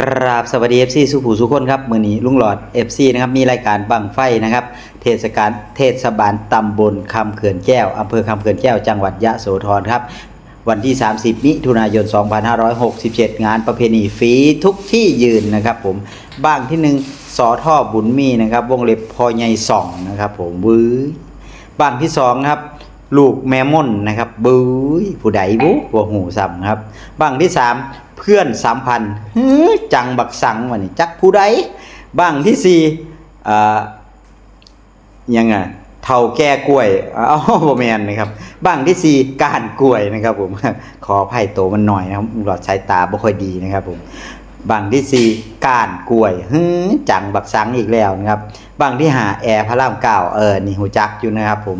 กราบสวัสดี FC สุภูสุคนครับมือนี้ลุงหลอด FC นะครับมีรายการบังไฟนะครับ เทศกาลเทศบาลตำบลคำเขื่อนแก้วอำเภอคำเขื่อนแก้วจังหวัดยะโสธรครับ วันที่ 30 มิถุนายน 2567 งานประเพณีฟรีทุกที่ยืนนะครับผมบ้างที่หนึ่งสอท่อบุญมีนะครับ วงเล็บพอใหญ่ส่องนะครับผมวื้อบ้างที่สองครับ ลูกแม่ม่อนนะครับบุ้ยผู้ใดบุหัวหูซ้ำครับบ้างที่สามเพื่อนสามพันฮือจังบักสังวันนี้จักผู้ใดบ้างที่สี่อ่ายังไงเท่าแก่กล้วยอ้าวบ่แมนนะครับบ้างที่สี่การกล้วยนะครับผมขออภัยโตมันหน่อยนะครับหลอดสายตาบ่ค่อยดีนะครับผมบางที่สี่การกล้วยฮือจังบักสังอีกแล้วนะครับบางที่หาแอร์พระรามเก้าเออนี่หูจักอยู่นะครับผม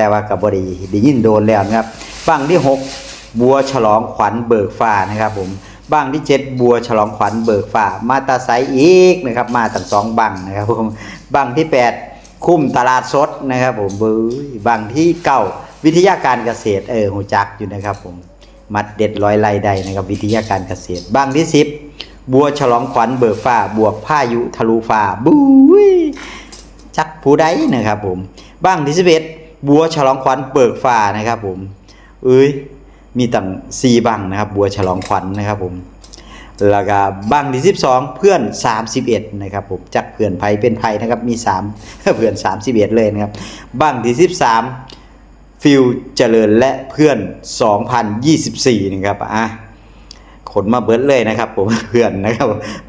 แต่ว่ากับบดีได้ยินโดนแล้วนะครับบังที่ 6 บัวฉลองขวัญเบิกฟ้านะครับผมบังที่ 7 บัวฉลองขวัญเบิกฟ้ามาตาไซอีกนะครับมาตั้งสองบังนะครับผมบังที่ 8 คุ้มตลาดสดนะครับผมเบยบังที่9วิทยาการเกษตรเออหูจักอยู่นะครับผมมัดเด็ดร้อยไล่ใดนะครับวิทยาการเกษตรบังที่ 10 บัวฉลองขวัญเบิกฟ้า บวกพายุทะลุฟ้าบุ้ยจักผู้ใดนะครับผมบ้างที่สิ บัวฉลองขวัญเบิกฟ้านะครับ ผม เอ้ย มีตั้งสี่บังนะครับ บัวฉลองขวัญนะครับ ผม แล้วก็บังที่สิบสองเพื่อนสามสิบเอ็ดนะครับ ผมจักเพื่อนไผเป็นไผนะครับ มีสามเพื่อนสามสิบเอ็ดเลยนะครับ บังที่สิบสามฟิลเจริญและเพื่อนสองพันยี่สิบสี่นะครับอะขนมาเบิดเลยนะครับ ผมเพื่อนนะครับ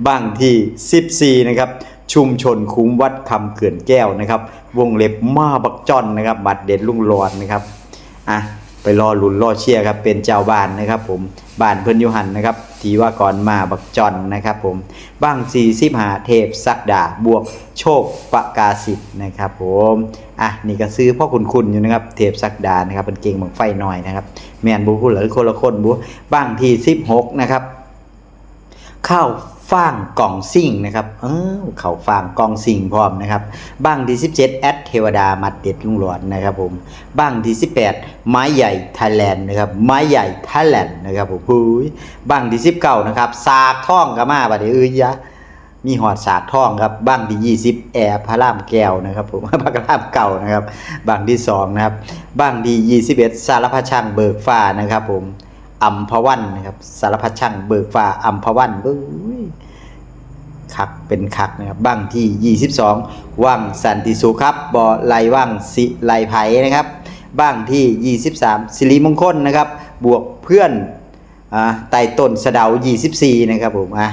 บ้างที่ 14 นะครับ ชุมชนคุ้มวัดคำเขื่อนแก้วนะครับ วงเล็บมาบักจอนนะครับ บัตรเด็ดลุงหลอดนะครับอะไปรอลุนรอเชียร์ครับเป็นเจ้าบ้านนะครับ ผมบ้านเพิ่นยุหันนะครับทีว่าก่อนมาบักจอนนะครับ ผมบ้าง4 5เทพสักดาบวกโชคประกาศิษย์นะครับ ผมอะนี่ก็ซื้อพ่อคุณคุณอยู่นะครับ เทพสักดานะครับเป็นเก่งบังไฟหน่อยนะครับ แมนบุคุณหรือคนละคนบุบ้างที่16นะครับ ข้าวฟ่างกล่องซิ่งนะครับเออข้าวฟ่างกล่องซิ่งพร้อมนะครับบ้างที่ 17 แอดเทวดามัดเด็ดลุงหลอดนะครับผมบ้างที่ 18 ไม้ใหญ่ไทยแลนด์นะครับไม้ใหญ่ไทยแลนด์นะครับผมหุยบ้างที่ 19 นะครับสากท่องกะมาบัดเอ้ยยะมีหอดสากท่องครับบ้างที่ 20 แอร์พระรามแก้วนะครับผมพระรามเก่านะครับบ้างที่2นะครับบ้างที่ 21 สารพัช่างเบิกฟ้านะครับผม อัมพวันนะครับ สารพัดช่างเบิกฟ้าอัมพวันเบ้ยคักเป็นคักนะครับบ้างที่ 22 ว่างสันติสุขครับบ่อไลว่างสิไลไผนะครับ บ้างที่ 23 สิริมงคลนะครับ บวกเพื่อนอ่าไต่ต้นสะเดา 24 นะครับผมอะ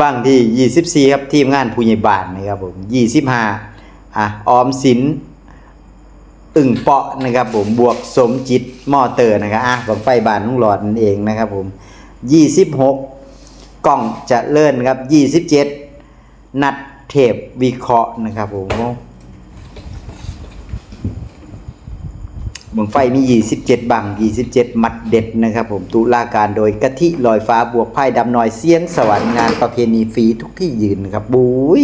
บ้างที่ 24 ครับทีมงานผู้ใหญ่บ้านนะครับผม 25อะออมสิน อึ่งเปาะนะครับผมบวกสมจิตมอเตอร์นะครับอะบังไฟบานลุงหลอดนั่นเองนะครับผม 26 กล่องจะเลื่อนครับ 27 นัดเทปวิเคราะห์นะครับผมเมืองไฟมี 27 บัง 27 มัดเด็ดนะครับผมตุลาการโดยกะทิลอยฟ้าบวกไพ่ดำน้อยเสียงสวรรค์งานประเพณีฟรีทุกที่ยืนนะครับบุ้ย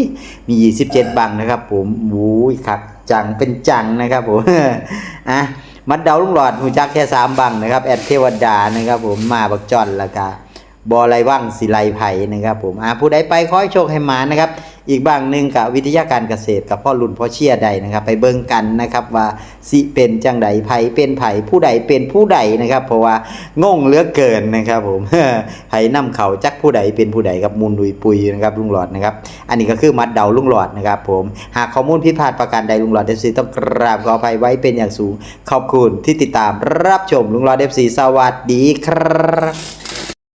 มี 27 บังนะครับผมบุ้ยครับ จังเป็นจังนะครับผมอะมัดเดาลุงหลอดหูจักแค่สามบังนะครับ แอดเทวดานะครับ ผมมาบักจอนละกะบอไรว่างศิไลไผ่นะครับ ผมอ่าผู้ใดไปขอให้โชคให้หมานะครับ อีกบางหนึ่งกับวิทยาการเกษตรกับพ่อรุ่นพ่อเชียใดนะครับ ไปเบิ่งกันนะครับว่าสิเป็นจังใดไผ่เป็นไผ่ผู้ใดเป็นผู้ใดนะครับ เพราะว่างงเหลือเกินนะครับ ผมไผ่นำเขาจักผู้ใดเป็นผู้ใดกับมูลดุยปุยนะครับลุงหลอดนะครับ อันนี้ก็คือมัดเดาลุงหลอดนะครับ ผมหากข้อมูลผิดพลาดประการใดลุงหลอดเดฟซีต้องกราบขออภัยไว้เป็นอย่างสูง ขอบคุณที่ติดตามรับชมลุงหลอดเดฟซีสวัสดีครับ